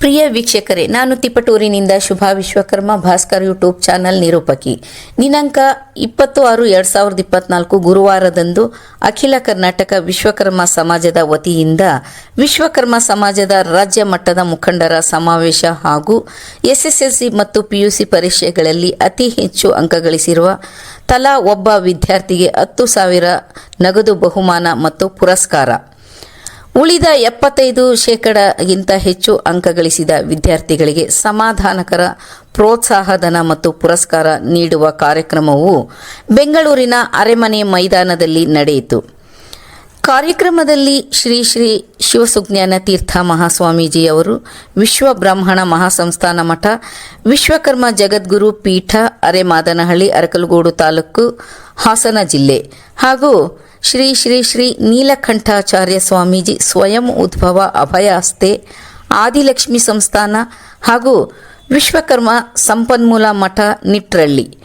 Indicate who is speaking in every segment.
Speaker 1: ಪ್ರಿಯ ವೀಕ್ಷಕರೇ, ನಾನು ತಿಪಟೂರಿನಿಂದ ಶುಭಾ ವಿಶ್ವಕರ್ಮ, ಭಾಸ್ಕರ್ ಯೂಟ್ಯೂಬ್ ಚಾನಲ್ ನಿರೂಪಕಿ. ದಿನಾಂಕ ಇಪ್ಪತ್ತು ಆರು ಎರಡ್ ಸಾವಿರದ ಇಪ್ಪತ್ನಾಲ್ಕು ಗುರುವಾರದಂದು ಅಖಿಲ ಕರ್ನಾಟಕ ವಿಶ್ವಕರ್ಮ ಸಮಾಜದ ವತಿಯಿಂದ ವಿಶ್ವಕರ್ಮ ಸಮಾಜದ ರಾಜ್ಯ ಮಟ್ಟದ ಮುಖಂಡರ ಸಮಾವೇಶ ಹಾಗೂ ಎಸ್ಎಸ್ಎಲ್ಸಿ ಮತ್ತು ಪಿಯುಸಿ ಪರೀಕ್ಷೆಗಳಲ್ಲಿ ಅತಿ ಹೆಚ್ಚು ಅಂಕಗಳಿಸಿರುವ ತಲಾ ಒಬ್ಬ ವಿದ್ಯಾರ್ಥಿಗೆ ಹತ್ತು ಸಾವಿರ ನಗದು ಬಹುಮಾನ ಮತ್ತು ಪುರಸ್ಕಾರ. ಉಳಿದ ಎಪ್ಪತ್ತೈದು ಶೇಕಡಗಿಂತ ಹೆಚ್ಚು ಅಂಕ ಗಳಿಸಿದ ವಿದ್ಯಾರ್ಥಿಗಳಿಗೆ ಸಮಾಧಾನಕರ ಪ್ರೋತ್ಸಾಹಧನ ಮತ್ತು ಪುರಸ್ಕಾರ ನೀಡುವ ಕಾರ್ಯಕ್ರಮವು ಬೆಂಗಳೂರಿನ ಅರೆಮನೆ ಮೈದಾನದಲ್ಲಿ ನಡೆಯಿತು. ಕಾರ್ಯಕ್ರಮದಲ್ಲಿ ಶ್ರೀ ಶ್ರೀ ಶಿವಸುಜ್ಞಾನ ತೀರ್ಥ ಮಹಾಸ್ವಾಮೀಜಿಯವರು, ವಿಶ್ವ ಬ್ರಾಹ್ಮಣ ಮಹಾಸಂಸ್ಥಾನ ಮಠ, ವಿಶ್ವಕರ್ಮ ಜಗದ್ಗುರು ಪೀಠ ಅರೆಮಾದನಹಳ್ಳಿ ಅರಕಲಗೂಡು ತಾಲೂಕು, ಹಾಸನ ಜಿಲ್ಲೆ ಹಾಗೂ ಶ್ರೀ ಶ್ರೀ ಶ್ರೀ ನೀಲಕಂಠಾಚಾರ್ಯ ಸ್ವಾಮೀಜಿ ಸ್ವಯಂ ಉದ್ಭವ ಅಭಯಾಸ್ತೆ, ಆದಿಲಕ್ಷ್ಮಿ ಸಂಸ್ಥಾನ ಹಾಗೂ ವಿಶ್ವಕರ್ಮ ಸಂಪನ್ಮೂಲ ಮಠ ನಿಟ್ರಳ್ಳಿ.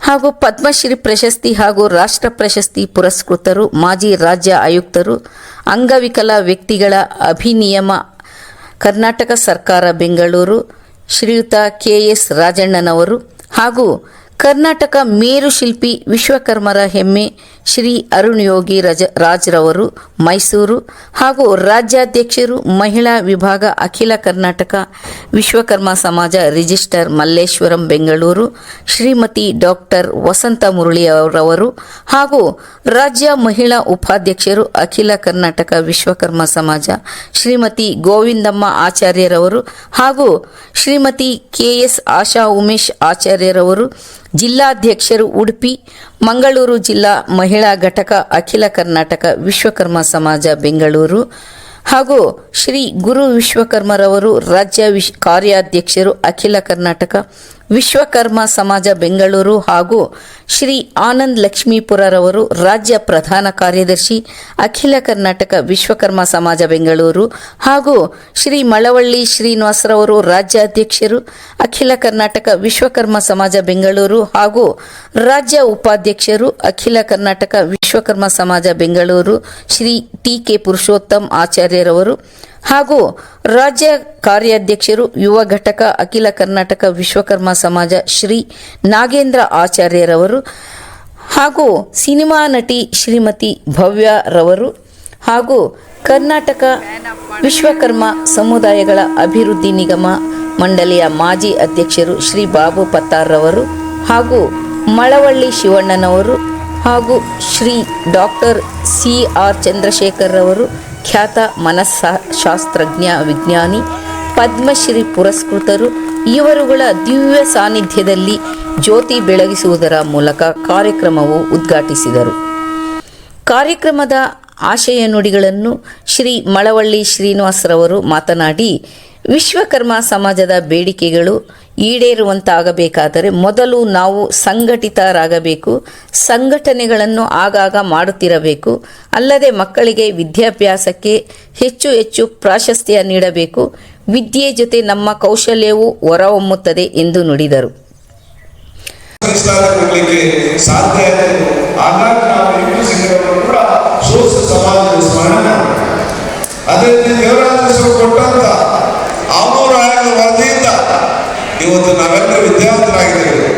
Speaker 1: ಹಾಗೂ ಪದ್ಮಶ್ರೀ ಪ್ರಶಸ್ತಿ ಹಾಗೂ ರಾಷ್ಟ್ರ ಪ್ರಶಸ್ತಿ ಪುರಸ್ಕೃತರು, ಮಾಜಿ ರಾಜ್ಯ ಆಯುಕ್ತರು, ಅಂಗವಿಕಲ ವ್ಯಕ್ತಿಗಳ ಅಭಿನಿಯಮ, ಕರ್ನಾಟಕ ಸರ್ಕಾರ ಬೆಂಗಳೂರು, ಶ್ರೀಯುತ ಕೆ ಎಸ್ ರಾಜಣ್ಣನವರು ಹಾಗೂ ಕರ್ನಾಟಕ ಮೇರು ಶಿಲ್ಪಿ ವಿಶ್ವಕರ್ಮರ ಹೆಮ್ಮೆ ಶ್ರೀ ಅರುಣ್ ಯೋಗಿ ರಜ ರಾಜ್ರವರು, ಮೈಸೂರು ಹಾಗೂ ರಾಜ್ಯಾಧ್ಯಕ್ಷರು ಮಹಿಳಾ ವಿಭಾಗ ಅಖಿಲ ಕರ್ನಾಟಕ ವಿಶ್ವಕರ್ಮ ಸಮಾಜ ರಿಜಿಸ್ಟರ್ ಮಲ್ಲೇಶ್ವರಂ ಬೆಂಗಳೂರು, ಶ್ರೀಮತಿ ಡಾಕ್ಟರ್ ವಸಂತ ಮುರಳಿಯವರವರು ಹಾಗೂ ರಾಜ್ಯ ಮಹಿಳಾ ಉಪಾಧ್ಯಕ್ಷರು ಅಖಿಲ ಕರ್ನಾಟಕ ವಿಶ್ವಕರ್ಮ ಸಮಾಜ ಶ್ರೀಮತಿ ಗೋವಿಂದಮ್ಮ ಆಚಾರ್ಯರವರು ಹಾಗೂ ಶ್ರೀಮತಿ ಕೆಎಸ್ ಆಶಾ ಉಮೇಶ್ ಆಚಾರ್ಯರವರು, ಜಿಲ್ಲಾಧ್ಯಕ್ಷರು ಉಡುಪಿ ಮಂಗಳೂರು ಜಿಲ್ಲಾ ಮಹಿಳಾ ಘಟಕ ಅಖಿಲ ಕರ್ನಾಟಕ ವಿಶ್ವಕರ್ಮ ಸಮಾಜ ಬೆಂಗಳೂರು. ಹಾಗೂ ಶ್ರೀ ಗುರು ವಿಶ್ವಕರ್ಮರವರು ರಾಜ್ಯ ವಿಶ್ ಕಾರ್ಯಾಧ್ಯಕ್ಷರು ಅಖಿಲ ಕರ್ನಾಟಕ, ವಿಶ್ವಕರ್ಮ ಸಮಾಜ ಬೆಂಗಳೂರು ಹಾಗೂ ಶ್ರೀ ಆನಂದ್ ಲಕ್ಷ್ಮೀಪುರರವರು ರಾಜ್ಯ ಪ್ರಧಾನ ಕಾರ್ಯದರ್ಶಿ, ಅಖಿಲ ಕರ್ನಾಟಕ ವಿಶ್ವಕರ್ಮ ಸಮಾಜ ಬೆಂಗಳೂರು ಹಾಗೂ ಶ್ರೀ ಮಳವಳ್ಳಿ ಶ್ರೀನಿವಾಸರವರು ರಾಜ್ಯಾಧ್ಯಕ್ಷರು, ಅಖಿಲ ಕರ್ನಾಟಕ ವಿಶ್ವಕರ್ಮ ಸಮಾಜ ಬೆಂಗಳೂರು ಹಾಗೂ ರಾಜ್ಯ ಉಪಾಧ್ಯಕ್ಷರು, ಅಖಿಲ ಕರ್ನಾಟಕ ವಿಶ್ವಕರ್ಮ ಸಮಾಜ ಬೆಂಗಳೂರು, ಶ್ರೀ ಟಿ ಕೆ ಪುರುಷೋತ್ತಮ್ ಆಚಾರ್ಯರವರು ಹಾಗೂ ರಾಜ್ಯ ಕಾರ್ಯಾಧ್ಯಕ್ಷರು, ಯುವ ಘಟಕ, ಅಖಿಲ ಕರ್ನಾಟಕ ವಿಶ್ವಕರ್ಮ ಸಮಾಜ ಶ್ರೀ ನಾಗೇಂದ್ರ ಆಚಾರ್ಯರವರು ಹಾಗೂ ಸಿನಿಮಾ ನಟಿ ಶ್ರೀಮತಿ ಭವ್ಯರವರು ಹಾಗೂ ಕರ್ನಾಟಕ ವಿಶ್ವಕರ್ಮ ಸಮುದಾಯಗಳ ಅಭಿವೃದ್ಧಿ ನಿಗಮ ಮಂಡಳಿಯ ಮಾಜಿ ಅಧ್ಯಕ್ಷರು ಶ್ರೀ ಬಾಬು ಪತ್ತಾರ್ರವರು ಹಾಗೂ ಮಳವಳ್ಳಿ ಶಿವಣ್ಣನವರು ಹಾಗೂ Shri doctor C R Chandrashekar ರವರು ಖ್ಯಾತ ಮನಸ್ಶಾಸ್ತ್ರಜ್ಞ ವಿಜ್ಞಾನಿ, ಪದ್ಮಶ್ರೀ ಪುರಸ್ಕೃತರು ಇವರುಗಳ ದಿವ್ಯ ಸಾನ್ನಿಧ್ಯದಲ್ಲಿ ಜ್ಯೋತಿ ಬೆಳಗಿಸುವುದರ ಮೂಲಕ ಕಾರ್ಯಕ್ರಮವು ಉದ್ಘಾಟಿಸಿದರು. ಕಾರ್ಯಕ್ರಮದ ಆಶಯ ನುಡಿಗಳನ್ನು ಶ್ರೀ ಮಳವಳ್ಳಿ ಶ್ರೀನಿವಾಸರವರು ಮಾತನಾಡಿ ವಿಶ್ವಕರ್ಮ ಸಮಾಜದ ಬೇಡಿಕೆಗಳು ಈಡೇರುವಂತಾಗಬೇಕಾದರೆ ಮೊದಲು ನಾವು ಸಂಘಟಿತರಾಗಬೇಕು, ಸಂಘಟನೆಗಳನ್ನು ಆಗಾಗ ಮಾಡುತ್ತಿರಬೇಕು. ಅಲ್ಲದೆ ಮಕ್ಕಳಿಗೆ ವಿದ್ಯಾಭ್ಯಾಸಕ್ಕೆ ಹೆಚ್ಚು ಹೆಚ್ಚು ಪ್ರಾಶಸ್ತ್ಯ ನೀಡಬೇಕು. ವಿದ್ಯೆ ಜೊತೆ ನಮ್ಮ ಕೌಶಲ್ಯವು ಹೊರಹೊಮ್ಮುತ್ತದೆ ಎಂದು ನುಡಿದರು.
Speaker 2: ಅದೇ ದೇವರಾಜೇಶ್ವರ ಕೊಟ್ಟಂತ ಆಮೂರು ಆಯೋಗದ ವರದಿಯಿಂದ ಇವತ್ತು ನಾವೆಲ್ಲರೂ ವಿದ್ಯಾವಂತರಾಗಿದ್ದೇವೆ.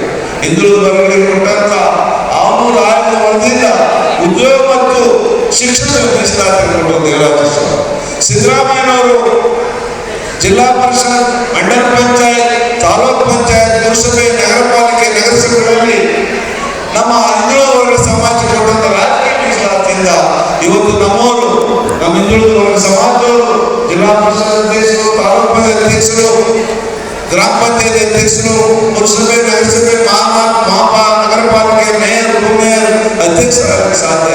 Speaker 2: ಹಿಂದುಳಿದ ವರ್ಗಗಳಿಗೆ ಕೊಟ್ಟಂತ ಅವನೂರು ಆಯೋಗದ ವರದಿಯಿಂದ ಉದ್ಯೋಗ ಮತ್ತು ಶಿಕ್ಷಣ ದೇವರಾಜೇಶ್ವರ ಸಿದ್ದರಾಮಯ್ಯನವರು ಜಿಲ್ಲಾ ಪರಿಷತ್, ಮಂಡಲ ಪಂಚಾಯತ್, ತಾಲೂಕ್ ಪಂಚಾಯತ್, ಪುರಸಭೆ, ನಗರ ಪಾಲಿಕೆ ನಗರಸಭೆಗಳಲ್ಲಿ ನಮ್ಮ ಹಿಂದುಳಿದ ವರ್ಗ ಸಮಾಜ ಕೊಟ್ಟಂತ ರಾಜಕೀಯ ಮೀಸಲಾತಿಯಿಂದ ಇವತ್ತು ನಮ್ಮವರು, ನಮ್ಮ ಹಿಂದುಳಿದ ವರ್ಗ ಸಮಾಜದವರು ಜಿಲ್ಲಾ ಪರಿಷತ್ ತಾಲೂಕ್ ಪಂಚಾಯತ್ ಅಧ್ಯಕ್ಷರು ಗ್ರಾಮ ಪಂಚಾಯತ್ ಅಧ್ಯಕ್ಷರು, ಪುರಸಭೆ, ನಗರಸಭೆ ಮಹಾ ಮಹಾಪಾ ನಗರ ಪಾಲಿಕೆ ಮೇಯರ್ ಉಪಮೇಯರ್ ಅಧ್ಯಕ್ಷರಾಗಕ್ಕೆ ಸಾಧ್ಯ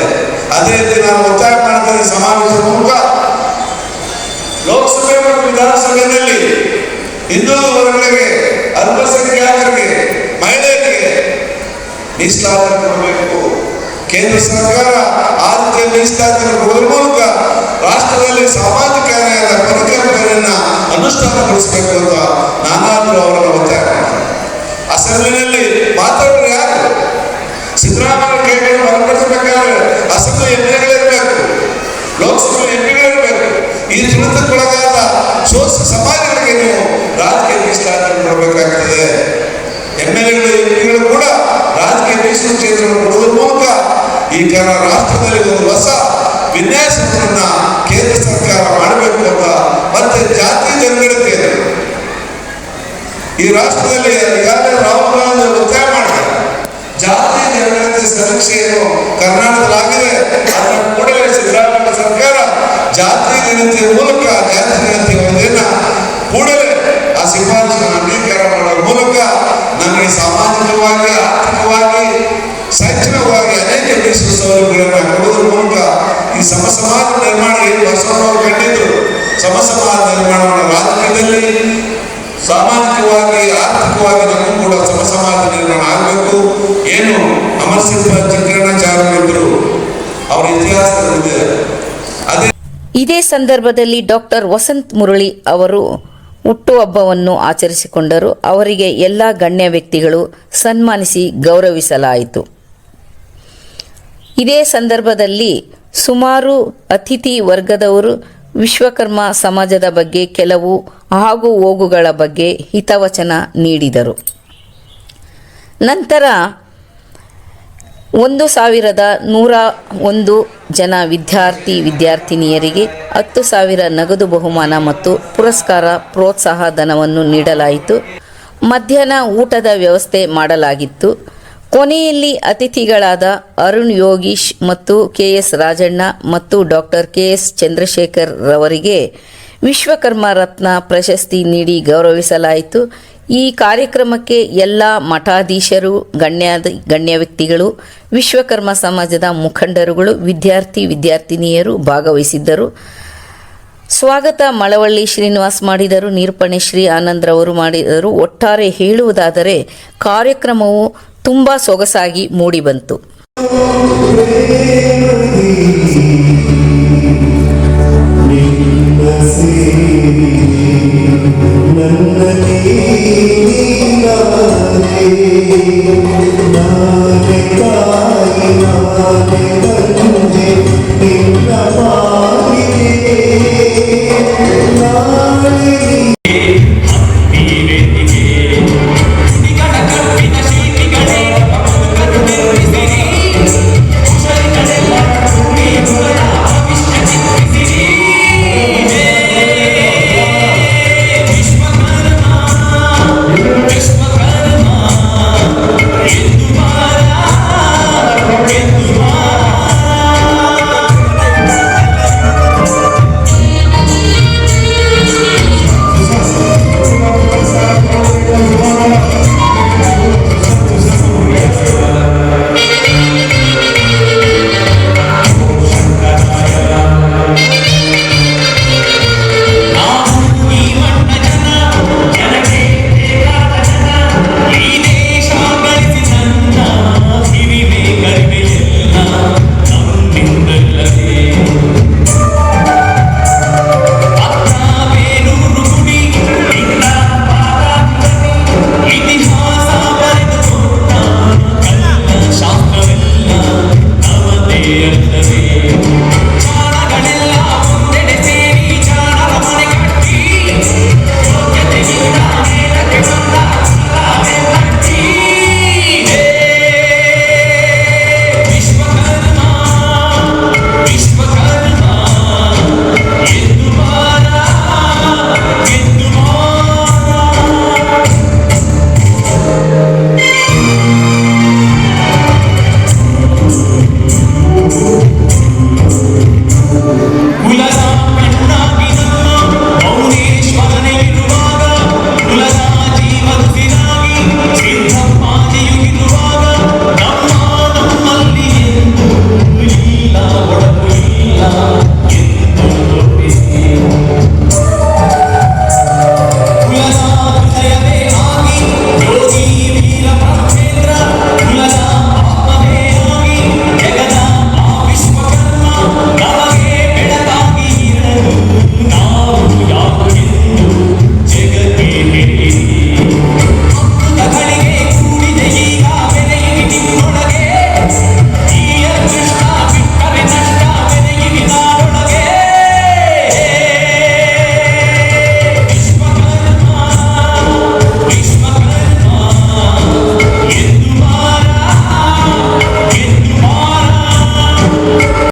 Speaker 2: ಅದೇ ರೀತಿ ನಾನು ಒತ್ತಾಯ ಮಾಡ್ತೇನೆ ಸಮಾವೇಶದ ಮೂಲಕ ಲೋಕಸಭೆ ಮತ್ತು ವಿಧಾನಸಭೆಯಲ್ಲಿ ಹಿಂದೂ ವರ್ಗಗಳಿಗೆ ಅಲ್ಪಸಂಖ್ಯಾತರಿಗೆ, ಮಹಿಳೆಯರಿಗೆ ಮೀಸಲಾತಿ ಕೊಡಬೇಕು. ಕೇಂದ್ರ ಸರ್ಕಾರ ಆದ್ಯತೆ ಮೀಸಲಾತಿ ಕೊಡುವ ಮೂಲಕ ರಾಷ್ಟ್ರದಲ್ಲಿ ಸಾಮಾಜಿಕ ನ್ಯಾಯದ ಪರಿಕಲ್ಪನೆಯನ್ನ ಅನುಷ್ಠಾನಗೊಳಿಸಬೇಕು ಅಂತ ರಾಷ್ಟ್ರದಲ್ಲಿ ಈಗಾಗಲೇ ರಾಹುಲ್ ಗಾಂಧಿ ಒತ್ತಾಯ ಮಾಡಿದೆ ಜಾತಿ ಜನಗಣತಿ ಸಮೀಕ್ಷೆಯನ್ನು ಕರ್ನಾಟಕದಲ್ಲಾಗಿದೆ? ಅದನ್ನು ಕೂಡಲೇ ಸಿದ್ದರಾಮಯ್ಯ ಸರ್ಕಾರ ಜಾತಿ ಗಣತಿಯ ಮೂಲಕ ಜಾತಿ ಗಣತಿ ವರದಿಯನ್ನ ಕೂಡಲೇ ಆ ಶಿಫಾರಸು ಅಂಗೀಕಾರ ಮಾಡುವ ಮೂಲಕ ನಮಗೆ ಸಾಮಾಜಿಕವಾಗಿ, ಆರ್ಥಿಕವಾಗಿ, ಶೈಕ್ಷಣಿಕವಾಗಿ ಅನೇಕ ಮೀಸಲು ಸೌಲಭ್ಯಗಳನ್ನು ಕೊಡುವುದರ ಮೂಲಕ ಈ ಸಮ ಸಮಾಜ ನಿರ್ಮಾಣ ಏನು ಬಸವಣ್ಣವರು ಕಂಡಿದ್ರು? ಸಮ ಸಮಾಜ ನಿರ್ಮಾಣವನ್ನು ರಾಜಕೀಯದಲ್ಲಿ ಸಾಮಾಜಿಕವಾಗಿ ಕೂಡ ಸಮಸಮಾಜ ಆಗಬೇಕು. ಏನು ಅಮರ್ ಅವರ ಇತಿಹಾಸದಲ್ಲಿದೆ.
Speaker 1: ಇದೇ ಸಂದರ್ಭದಲ್ಲಿ ಡಾಕ್ಟರ್ ವಸಂತ್ ಮುರಳಿ ಅವರು ಹುಟ್ಟುಹಬ್ಬವನ್ನು ಆಚರಿಸಿಕೊಂಡರು. ಅವರಿಗೆ ಎಲ್ಲ ಗಣ್ಯ ವ್ಯಕ್ತಿಗಳು ಸನ್ಮಾನಿಸಿ ಗೌರವಿಸಲಾಯಿತು. ಇದೇ ಸಂದರ್ಭದಲ್ಲಿ ಸುಮಾರು ಅತಿಥಿ ವರ್ಗದವರು ವಿಶ್ವಕರ್ಮ ಸಮಾಜದ ಬಗ್ಗೆ ಕೆಲವು ಆಗು ಹೋಗುಗಳ ಬಗ್ಗೆ ಹಿತವಚನ ನೀಡಿದರು. ನಂತರ ಒಂದು ಸಾವಿರದ ನೂರ ಒಂದು ಜನ ವಿದ್ಯಾರ್ಥಿ ವಿದ್ಯಾರ್ಥಿನಿಯರಿಗೆ ಹತ್ತು ಸಾವಿರ ನಗದು ಬಹುಮಾನ ಮತ್ತು ಪುರಸ್ಕಾರ ಪ್ರೋತ್ಸಾಹ ಧನವನ್ನು ನೀಡಲಾಯಿತು. ಮಧ್ಯಾಹ್ನ ಊಟದ ವ್ಯವಸ್ಥೆ ಮಾಡಲಾಗಿತ್ತು. ಕೊನೆಯಲ್ಲಿ ಅತಿಥಿಗಳಾದ ಅರುಣ್ ಯೋಗೀಶ್ ಮತ್ತು ಕೆ ಎಸ್ ರಾಜಣ್ಣ ಮತ್ತು ಡಾಕ್ಟರ್ ಕೆ ಎಸ್ ಚಂದ್ರಶೇಖರ್ ರವರಿಗೆ ವಿಶ್ವಕರ್ಮ ರತ್ನ ಪ್ರಶಸ್ತಿ ನೀಡಿ ಗೌರವಿಸಲಾಯಿತು. ಈ ಕಾರ್ಯಕ್ರಮಕ್ಕೆ ಎಲ್ಲ ಮಠಾಧೀಶರು ಗಣ್ಯ ಗಣ್ಯ ವ್ಯಕ್ತಿಗಳು, ವಿಶ್ವಕರ್ಮ ಸಮಾಜದ ಮುಖಂಡರುಗಳು, ವಿದ್ಯಾರ್ಥಿ, ವಿದ್ಯಾರ್ಥಿನಿಯರು ಭಾಗವಹಿಸಿದ್ದರು. ಸ್ವಾಗತ ಮಳವಳ್ಳಿ ಶ್ರೀನಿವಾಸ್ ಮಾಡಿದರು. ನಿರೂಪಣೆ ಶ್ರೀ ಆನಂದ್ರವರು ಮಾಡಿದರು. ಒಟ್ಟಾರೆ ಹೇಳುವುದಾದರೆ ಕಾರ್ಯಕ್ರಮವು ತುಂಬ ಸೊಗಸಾಗಿ ಮೂಡಿಬಂತು.
Speaker 3: ಈ ವೇದಿಕೆ